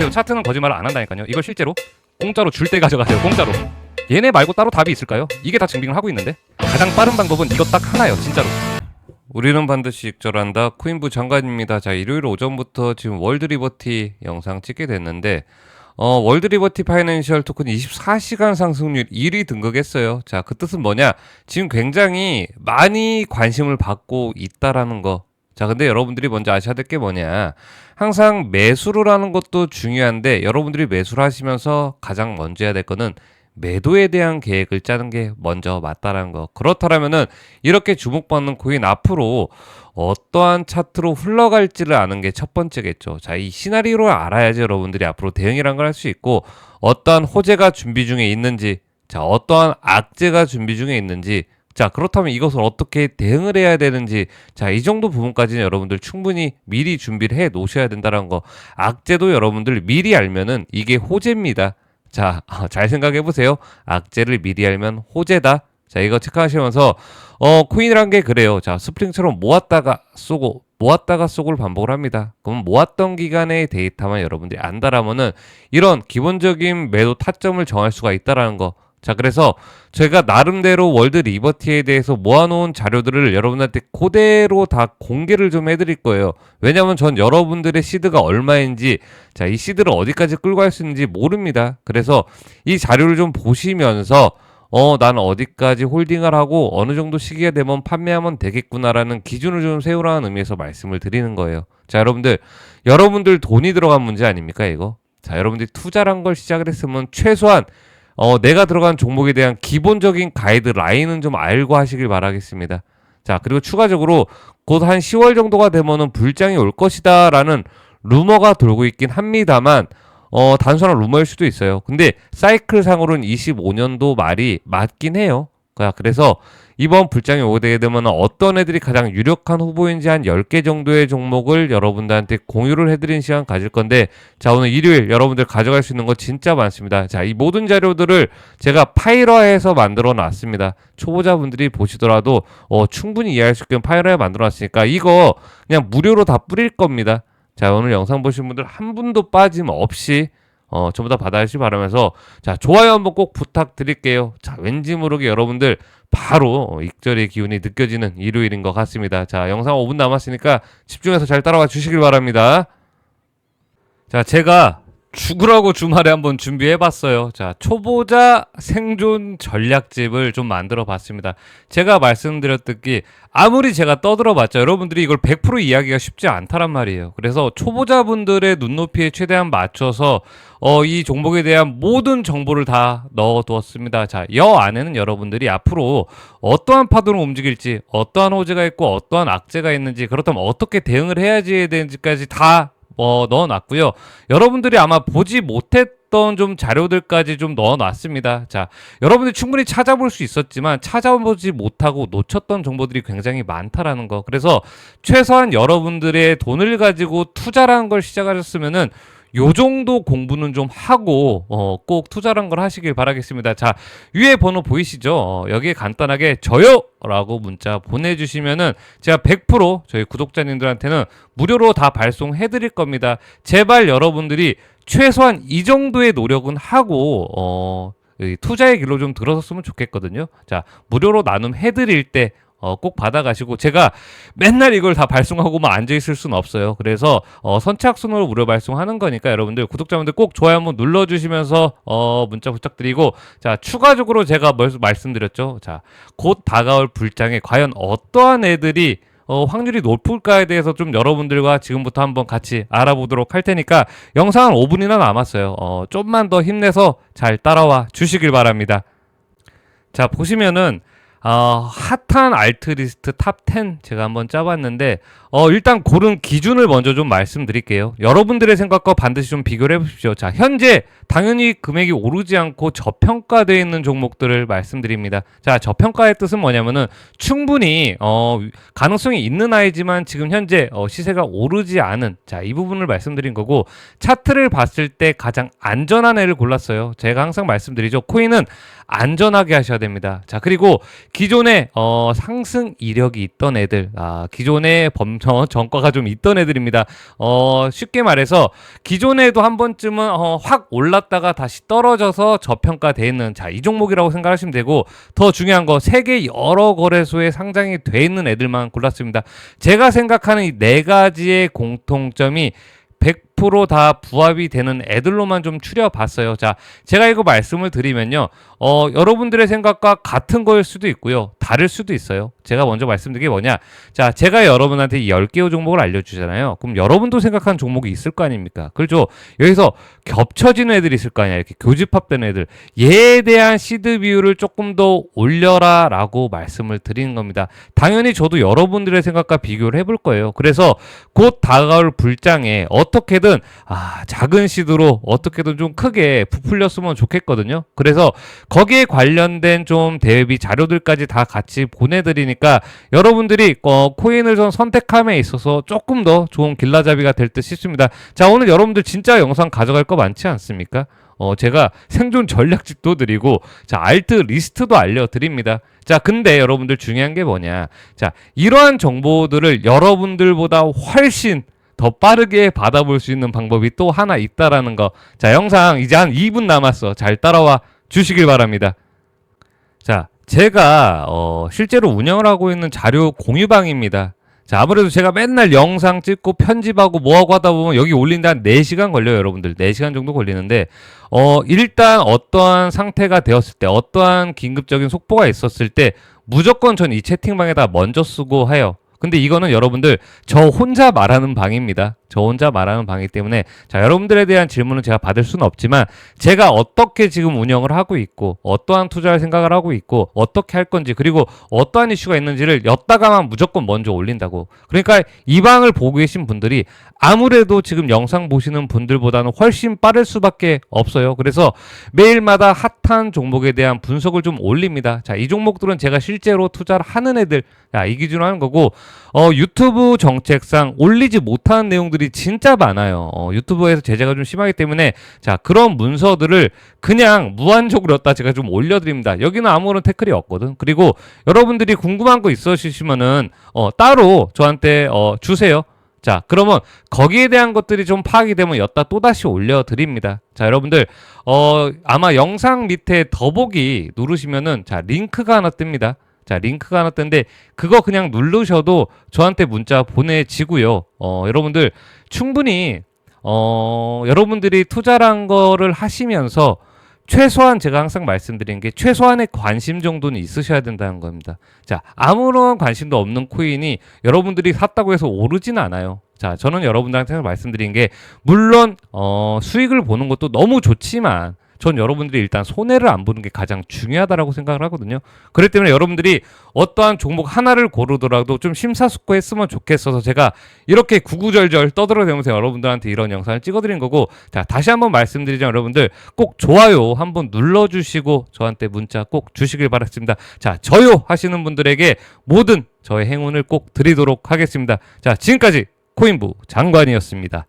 보세요. 차트는 거짓말을 안 한다니까요. 이걸 실제로 공짜로 줄 때 가져가세요. 공짜로. 얘네 말고 따로 답이 있을까요? 이게 다 증빙을 하고 있는데 가장 빠른 방법은 이것 딱 하나예요. 진짜로. 우리는 반드시 익절한다. 쿠인부 장관입니다. 자, 일요일 오전부터 지금 월드 리버티 영상 찍게 됐는데 어, 월드 리버티 파이낸셜 토큰 24시간 상승률 1위 등극했어요. 자, 그 뜻은 뭐냐? 지금 굉장히 많이 관심을 받고 있다라는 거. 자, 근데 여러분들이 먼저 아셔야 될 게 뭐냐? 항상 매수를 하는 것도 중요한데 여러분들이 매수를 하시면서 가장 먼저 해야 될 거는 매도에 대한 계획을 짜는 게 먼저 맞다라는 거. 그렇다면은 이렇게 주목받는 코인 앞으로 어떠한 차트로 흘러갈지를 아는 게 첫 번째겠죠. 자, 이 시나리오를 알아야지 여러분들이 앞으로 대응이란 걸 할 수 있고 어떠한 호재가 준비 중에 있는지, 자, 어떠한 악재가 준비 중에 있는지, 자, 그렇다면 이것을 어떻게 대응을 해야 되는지, 자, 이 정도 부분까지는 여러분들 충분히 미리 준비를 해 놓으셔야 된다는 거. 악재도 여러분들 미리 알면은 이게 호재입니다. 자, 어, 잘 생각해 보세요. 악재를 미리 알면 호재다. 자, 이거 체크하시면서 어, 코인이란 게 그래요. 자, 스프링처럼 모았다가 쏘고 모았다가 쏘고를 반복을 합니다. 그럼 모았던 기간의 데이터만 여러분들이 안다라면은 이런 기본적인 매도 타점을 정할 수가 있다라는 거. 자, 그래서 제가 나름대로 월드 리버티에 대해서 모아놓은 자료들을 여러분한테 그대로 다 공개를 좀 해드릴 거예요. 왜냐면 전 여러분들의 시드가 얼마인지, 자, 이 시드를 어디까지 끌고 갈 수 있는지 모릅니다. 그래서 이 자료를 좀 보시면서, 어, 나는 어디까지 홀딩을 하고 어느 정도 시기가 되면 판매하면 되겠구나라는 기준을 좀 세우라는 의미에서 말씀을 드리는 거예요. 자, 여러분들, 여러분들 돈이 들어간 문제 아닙니까, 이거? 자, 여러분들이 투자란 걸 시작을 했으면 최소한 어, 내가 들어간 종목에 대한 기본적인 가이드 라인은 좀 알고 하시길 바라겠습니다. 자, 그리고 추가적으로 곧 한 10월 정도가 되면은 불장이 올 것이다라는 루머가 돌고 있긴 합니다만, 어, 단순한 루머일 수도 있어요. 근데 사이클 상으로는 25년도 말이 맞긴 해요. 자, 그래서 이번 불장이 오게 되면 어떤 애들이 가장 유력한 후보인지 한 10개 정도의 종목을 여러분들한테 공유를 해드리는 시간 가질 건데 자 오늘 일요일 여러분들 가져갈 수 있는 거 진짜 많습니다. 자 이 모든 자료들을 제가 파일화해서 만들어 놨습니다. 초보자분들이 보시더라도 어, 충분히 이해할 수 있게 파일화해 만들어 놨으니까 이거 그냥 무료로 다 뿌릴 겁니다. 자 오늘 영상 보신 분들 한 분도 빠짐없이 어, 전부 다 받아주시 바라면서 자 좋아요 한번 꼭 부탁드릴게요 자 왠지 모르게 여러분들 바로 어, 익절의 기운이 느껴지는 일요일인 것 같습니다. 자, 영상 5분 남았으니까 집중해서 잘 따라와 주시길 바랍니다. 자, 제가 죽으라고 주말에 한번 준비해 봤어요. 자, 초보자 생존 전략집을 좀 만들어 봤습니다. 제가 말씀드렸듯이 아무리 제가 떠들어 봤자 여러분들이 이걸 100% 이야기가 쉽지 않다란 말이에요. 그래서 초보자분들의 눈높이에 최대한 맞춰서 어, 이 종목에 대한 모든 정보를 다 넣어 두었습니다. 자, 여 안에는 여러분들이 앞으로 어떠한 파도로 움직일지, 어떠한 호재가 있고 어떠한 악재가 있는지, 그렇다면 어떻게 대응을 해야지 되는지까지 다 어, 넣어놨고요. 여러분들이 아마 보지 못했던 좀 자료들까지 좀 넣어놨습니다. 자, 여러분들이 충분히 찾아볼 수 있었지만 찾아보지 못하고 놓쳤던 정보들이 굉장히 많다라는 거. 그래서 최소한 여러분들의 돈을 가지고 투자라는 걸 시작하셨으면은 요 정도 공부는 좀 하고 어, 꼭 투자란 걸 하시길 바라겠습니다. 자 위에 번호 보이시죠? 어, 여기에 간단하게 저요 라고 문자 보내주시면은 제가 100% 저희 구독자님들한테는 무료로 다 발송해 드릴 겁니다. 제발 여러분들이 최소한 이 정도의 노력은 하고 어, 이 투자의 길로 좀 들어섰으면 좋겠거든요. 자 무료로 나눔 해 드릴 때 어, 꼭 받아가시고 제가 맨날 이걸 다 발송하고만 앉아 있을 수는 없어요. 그래서 어, 선착순으로 무료 발송하는 거니까 여러분들 구독자분들 꼭 좋아요 한번 눌러주시면서 어, 문자 부탁드리고 자 추가적으로 제가 뭘 말씀드렸죠. 자곧 다가올 불장에 과연 어떠한 애들이 어, 확률이 높을까에 대해서 좀 여러분들과 지금부터 한번 같이 알아보도록 할 테니까 영상은 5분이나 남았어요. 어, 좀만 더 힘내서 잘 따라와 주시길 바랍니다. 자 보시면은 어, 핫한 알트 리스트 탑 10 제가 한번 짜봤는데 어, 일단 고른 기준을 먼저 좀 말씀드릴게요. 여러분들의 생각과 반드시 좀 비교를 해보십시오. 자, 현재 당연히 금액이 오르지 않고 저평가되어 있는 종목들을 말씀드립니다. 자, 저평가의 뜻은 뭐냐면은 충분히 어, 가능성이 있는 아이지만 지금 현재 어, 시세가 오르지 않은 자, 이 부분을 말씀드린 거고 차트를 봤을 때 가장 안전한 애를 골랐어요. 제가 항상 말씀드리죠. 코인은 안전하게 하셔야 됩니다. 자, 그리고 기존에 어, 상승 이력이 있던 애들, 아, 기존에 범정 전과가 좀 있던 애들입니다. 어, 쉽게 말해서 기존에도 한 번쯤은 어, 확 올랐다가 다시 떨어져서 저평가돼 있는 자, 이 종목이라고 생각하시면 되고 더 중요한 거 세계 여러 거래소에 상장이 돼 있는 애들만 골랐습니다. 제가 생각하는 이 네 가지의 공통점이 100%다 부합이 되는 애들로만 좀 추려봤어요. 자, 제가 이거 말씀을 드리면요. 어, 여러분들의 생각과 같은 거일 수도 있고요. 다를 수도 있어요. 제가 먼저 말씀드린 게 뭐냐. 자, 제가 여러분한테 이 10개의 종목을 알려주잖아요. 그럼 여러분도 생각하는 종목이 있을 거 아닙니까? 그렇죠? 여기서 겹쳐지는 애들이 있을 거 아니야. 이렇게 교집합된 애들. 얘에 대한 시드 비율을 조금 더 올려라 라고 말씀을 드리는 겁니다. 당연히 저도 여러분들의 생각과 비교를 해볼 거예요. 그래서 곧 다가올 불장에 어떻게든 아, 작은 시드로 어떻게든 좀 크게 부풀렸으면 좋겠거든요. 그래서 거기에 관련된 좀 대비 자료들까지 다 같이 보내드리니까 여러분들이 어, 코인을 좀 선택함에 있어서 조금 더 좋은 길라잡이가 될 듯 싶습니다. 자, 오늘 여러분들 진짜 영상 가져갈 거 많지 않습니까? 어, 제가 생존 전략집도 드리고, 자, 알트 리스트도 알려드립니다. 자, 근데 여러분들 중요한 게 뭐냐. 자, 이러한 정보들을 여러분들보다 훨씬 더 빠르게 받아볼 수 있는 방법이 또 하나 있다라는 거. 자, 영상 이제 한 2분 남았어. 잘 따라와 주시길 바랍니다. 자, 제가 어, 실제로 운영을 하고 있는 자료 공유방입니다. 자, 아무래도 제가 맨날 영상 찍고 편집하고 뭐하고 하다 보면 여기 올린데 한 4시간 걸려요, 여러분들. 4시간 정도 걸리는데, 어, 일단 어떠한 상태가 되었을 때, 어떠한 긴급적인 속보가 있었을 때, 무조건 전 이 채팅방에다 먼저 쓰고 해요. 근데 이거는 여러분들 저 혼자 말하는 방입니다. 저 혼자 말하는 방이기 때문에 자 여러분들에 대한 질문은 제가 받을 수는 없지만 제가 어떻게 지금 운영을 하고 있고 어떠한 투자를 생각을 하고 있고 어떻게 할 건지 그리고 어떠한 이슈가 있는지를 엿다가만 무조건 먼저 올린다고. 그러니까 이 방을 보고 계신 분들이 아무래도 지금 영상 보시는 분들보다는 훨씬 빠를 수밖에 없어요. 그래서 매일마다 핫한 종목에 대한 분석을 좀 올립니다. 자 이 종목들은 제가 실제로 투자를 하는 애들 자, 이 기준으로 하는 거고 어, 유튜브 정책상 올리지 못하는 내용들이 진짜 많아요. 어, 유튜브에서 제재가 좀 심하기 때문에 자 그런 문서들을 그냥 무한적으로 였다 제가 좀 올려드립니다. 여기는 아무런 태클이 없거든. 그리고 여러분들이 궁금한 거 있으시면은 어, 따로 저한테 어, 주세요. 자, 그러면 거기에 대한 것들이 좀 파악이 되면 엿다 또다시 올려드립니다. 자, 여러분들, 어, 아마 영상 밑에 더보기 누르시면은, 자, 링크가 하나 뜹니다. 자, 링크가 하나 뜨는데 그거 그냥 누르셔도 저한테 문자 보내지고요. 어, 여러분들 충분히 어, 여러분들이 투자란 거를 하시면서 최소한 제가 항상 말씀드린 게 최소한의 관심 정도는 있으셔야 된다는 겁니다. 자, 아무런 관심도 없는 코인이 여러분들이 샀다고 해서 오르진 않아요. 자, 저는 여러분들한테 말씀드린 게 물론 어, 수익을 보는 것도 너무 좋지만 전 여러분들이 일단 손해를 안 보는 게 가장 중요하다라고 생각을 하거든요. 그렇기 때문에 여러분들이 어떠한 종목 하나를 고르더라도 좀 심사숙고했으면 좋겠어서 제가 이렇게 구구절절 떠들어대면서 여러분들한테 이런 영상을 찍어드린 거고 자 다시 한번 말씀드리자면 여러분들 꼭 좋아요 한번 눌러주시고 저한테 문자 꼭 주시길 바랍니다. 자 저요 하시는 분들에게 모든 저의 행운을 꼭 드리도록 하겠습니다. 자 지금까지 코인부 장관이었습니다.